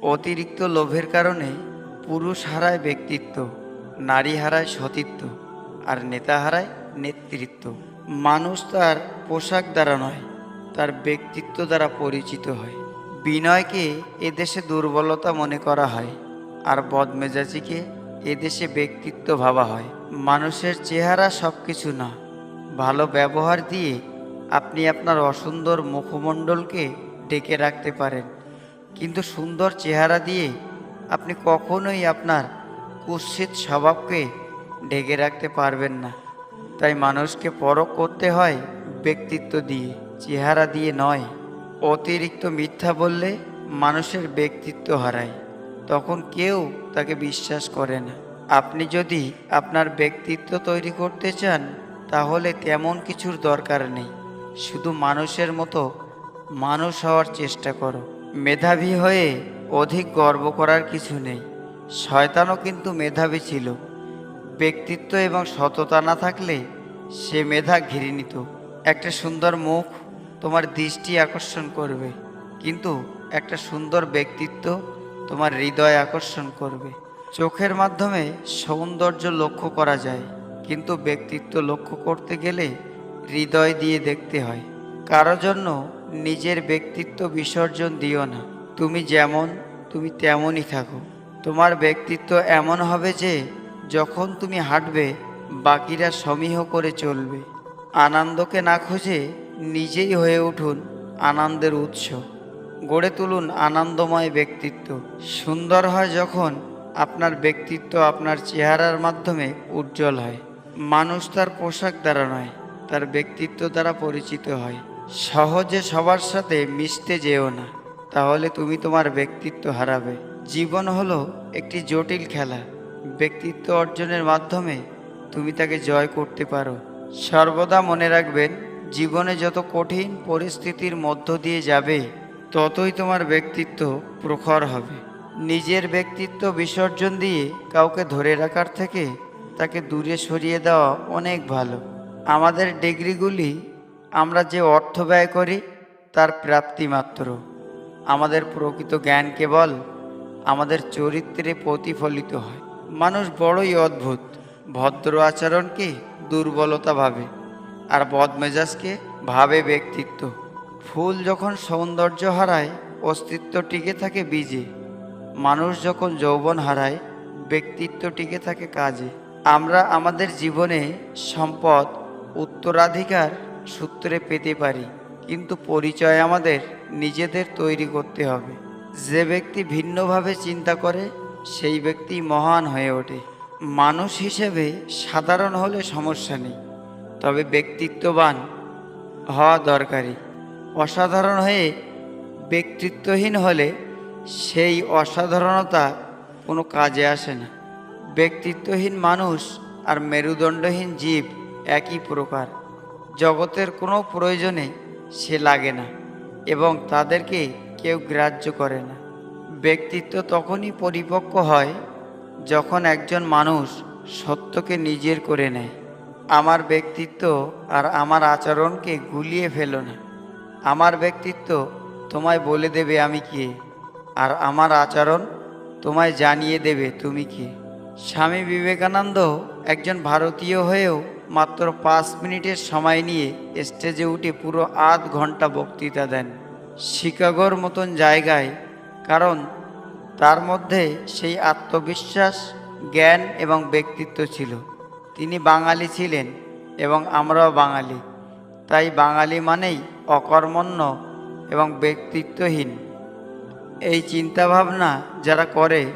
অতিরিক্ত লোভের কারণে পুরুষ হারায় ব্যক্তিত্ব, নারী হারায় সতীত্ব, আর নেতা হারায় নেতৃত্ব। মানুষ তার পোশাক দ্বারা নয়, তার ব্যক্তিত্ব দ্বারা পরিচিত হয়। বিনয়কে এদেশে দুর্বলতা মনে করা হয়, আর বদমেজাজিকে এদেশে ব্যক্তিত্ব ভাবা হয়। মানুষের চেহারা সব কিছু না। ভালো ব্যবহার দিয়ে আপনি আপনার অসুন্দর মুখমণ্ডলকে ডেকে রাখতে পারেন। কিন্তু সুন্দর চেহারা দিয়ে আপনি কখনোই আপনার কুৎসিত স্বভাবকে ঢেকে রাখতে পারবেন না। তাই মানুষকে পরখ করতে হয় ব্যক্তিত্ব দিয়ে, চেহারা দিয়ে নয়। অতিরিক্ত মিথ্যা বললে মানুষের ব্যক্তিত্ব হারায়। তখন কেউ তাকে বিশ্বাস করে না। আপনি যদি আপনার ব্যক্তিত্ব তৈরি করতে চান, তাহলে তেমন কিছুর দরকার নেই। শুধু মানুষের মতো মানুষ হওয়ার চেষ্টা করো। মেধাবী হয়ে অধিক গর্ব করার কিছু নেই। শয়তানও কিন্তু মেধাবী ছিল। ব্যক্তিত্ব এবং সততা না থাকলে সে মেধা ঘিরে নিত। একটা সুন্দর মুখ তোমার দৃষ্টি আকর্ষণ করবে, কিন্তু একটা সুন্দর ব্যক্তিত্ব তোমার হৃদয় আকর্ষণ করবে। চোখের মাধ্যমে সৌন্দর্য লক্ষ্য করা যায়, কিন্তু ব্যক্তিত্ব লক্ষ্য করতে গেলে হৃদয় দিয়ে দেখতে হয়। কারও জন্য নিজের ব্যক্তিত্ব বিসর্জন দিও না। তুমি যেমন, তুমি তেমনই থাকো। তোমার ব্যক্তিত্ব এমন হবে যে, যখন তুমি হাঁটবে, বাকিরা সমীহ করে চলবে। আনন্দকে না খুঁজে নিজেই হয়ে উঠুন আনন্দের উৎস। গড়ে তুলুন আনন্দময় ব্যক্তিত্ব। সুন্দর হয় যখন আপনার ব্যক্তিত্ব আপনার চেহারার মাধ্যমে উজ্জ্বল হয়। মানুষ তার পোশাক দ্বারা নয়, তার ব্যক্তিত্ব দ্বারা পরিচিত হয়। সহজে সবার সাথে মিশতে যেও না, তাহলে তুমি তোমার ব্যক্তিত্ব হারাবে। জীবন হলো একটি জটিল খেলা। ব্যক্তিত্ব অর্জনের মাধ্যমে তুমি তাকে জয় করতে পারো। সর্বদা মনে রাখবেন, জীবনে যত কঠিন পরিস্থিতির মধ্য দিয়ে যাবে, ততই তোমার ব্যক্তিত্ব প্রখর হবে। নিজের ব্যক্তিত্ব বিসর্জন দিয়ে কাউকে ধরে রাখার থেকে তাকে দূরে সরিয়ে দেওয়া অনেক ভালো। আমাদের ডিগ্রিগুলি আমরা যে অর্থ ব্যয় করি, তার প্রাপ্তি মাত্র। আমাদের প্রকৃত জ্ঞান কেবল আমাদের চরিত্রে প্রতিফলিত হয়। মানুষ বড়ই অদ্ভুত। ভদ্র আচরণকে দুর্বলতা ভাবে, আর বদমেজাজকে ভাবে ব্যক্তিত্ব। ফুল যখন সৌন্দর্য হারায়, অস্তিত্ব টিকে থাকে বীজে। মানুষ যখন যৌবন হারায়, ব্যক্তিত্ব টিকে থাকে কাজে। আমরা আমাদের জীবনে সম্পদ, উত্তরাধিকার সূত্রে পেতে পারি, কিন্তু পরিচয় আমাদের নিজেদের তৈরি করতে হবে। যে ব্যক্তি ভিন্নভাবে চিন্তা করে, সেই ব্যক্তি মহান হয়ে ওঠে। মানুষ হিসেবে সাধারণ হলে সমস্যা নেই, তবে ব্যক্তিত্ববান হওয়া দরকারি। অসাধারণ হয়ে ব্যক্তিত্বহীন হলে সেই অসাধারণতা কোনো কাজে আসে না। ব্যক্তিত্বহীন মানুষ আর মেরুদণ্ডহীন জীব একই প্রকার। জগতের কোনো প্রয়োজনে সে লাগে না এবং তাদেরকে কেউ গ্রাহ্য করে না। ব্যক্তিত্ব তখনই পরিপক্ক হয় যখন একজন মানুষ সত্যকে নিজের করে নেয়। আমার ব্যক্তিত্ব আর আমার আচরণকে গুলিয়ে ফেলো না। আমার ব্যক্তিত্ব তোমায় বলে দেবে আমি কে, আর আমার আচরণ তোমায় জানিয়ে দেবে তুমি কে। স্বামী বিবেকানন্দ একজন ভারতীয় হয়েও মাত্র পাঁচ মিনিটের সময় নিয়ে স্টেজে উঠে পুরো আধ ঘণ্টা বক্তৃতা দেন। শিকাগোর মতন জায়গায়, কারণ তার মধ্যে সেই আত্মবিশ্বাস, জ্ঞান এবং ব্যক্তিত্ব ছিল। তিনি বাঙালি ছিলেন এবং আমরাও বাঙালি। তাই বাঙালি মানেই অকর্মণ্য এবং ব্যক্তিত্বহীন। এই চিন্তাভাবনা যারা করে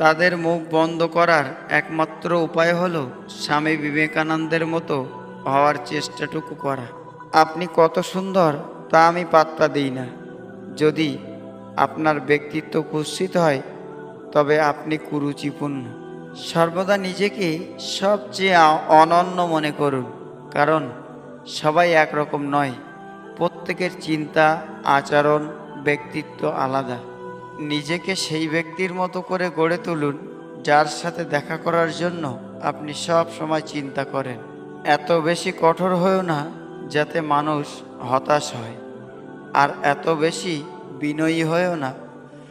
তাদের মুখ বন্ধ করার একমাত্র উপায় হলো স্বামী বিবেকানন্দের মতো হওয়ার চেষ্টাটুকু করা। আপনি কত সুন্দর তা আমি পাত্তা দিই না। যদি আপনার ব্যক্তিত্ব কুৎসিত হয়, তবে আপনি কুরুচিপূর্ণ। সর্বদা নিজেকে সবচেয়ে অনন্য মনে করুন, কারণ সবাই একরকম নয়। প্রত্যেকের চিন্তা, আচরণ, ব্যক্তিত্ব আলাদা। নিজেকে সেই ব্যক্তির মতো করে গড়ে তুলুন, যার সাথে দেখা করার জন্য আপনি সব সময় চিন্তা করেন। এত বেশি কঠোর হয়েও না, যাতে মানুষ হতাশ হয়। আর এত বেশি বিনয়ী হয়েও না,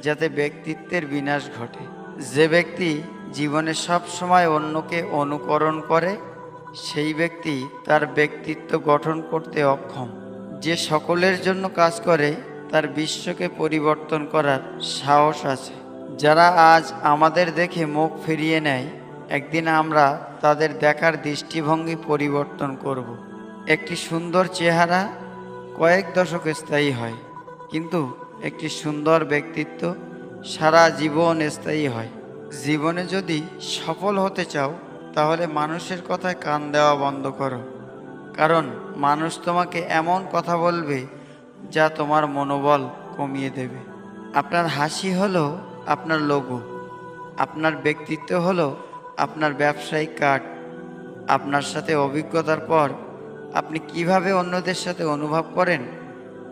যাতে ব্যক্তিত্বের বিনাশ ঘটে। যে ব্যক্তি জীবনে সব সময় অন্যকে অনুকরণ করে, সেই ব্যক্তি তার ব্যক্তিত্ব গঠন করতে অক্ষম। যে সকলের জন্য কাজ করে তার বিশ্বকে পরিবর্তন করার সাহস আছে। যারা আজ আমাদের দেখে মুখ ফিরিয়ে নেয়, একদিন আমরা তাদের দেখার দৃষ্টিভঙ্গি পরিবর্তন করব। একটি সুন্দর চেহারা কয়েক দশক স্থায়ী হয়, কিন্তু একটি সুন্দর ব্যক্তিত্ব সারা জীবন স্থায়ী হয়। জীবনে যদি সফল হতে চাও, তাহলে মানুষের কথায় কান দেওয়া বন্ধ করো। কারণ মানুষ তোমাকে এমন কথা বলবে যা তোমার মনোবল কমিয়ে দেবে। আপনার হাসি হলো আপনার লোগো আপনার ব্যক্তিত্ব হলো আপনার ব্যবসায়িক কার্ড আপনার সাথে অভিজ্ঞতার পর আপনি কীভাবে অন্যদের সাথে অনুভব করেন,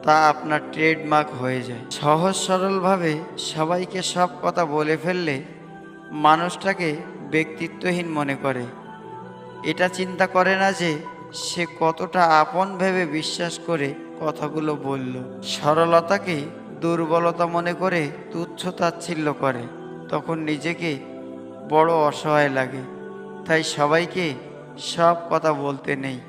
তা আপনার ট্রেডমার্ক হয়ে যায়। সহজ সরলভাবে সবাইকে সব কথা বলে ফেললে মানুষটাকে ব্যক্তিত্বহীন মনে করে। এটা চিন্তা করে না যে সে কতটা আপন ভেবে বিশ্বাস করে কথাগুলো বলল। সরলতাকে দুর্বলতা মনে করে তুচ্ছ তাচ্ছিল্য করে? তখন নিজেকে বড় অসহায় লাগে। তাই সবাইকে সব কথা বলতে নেই।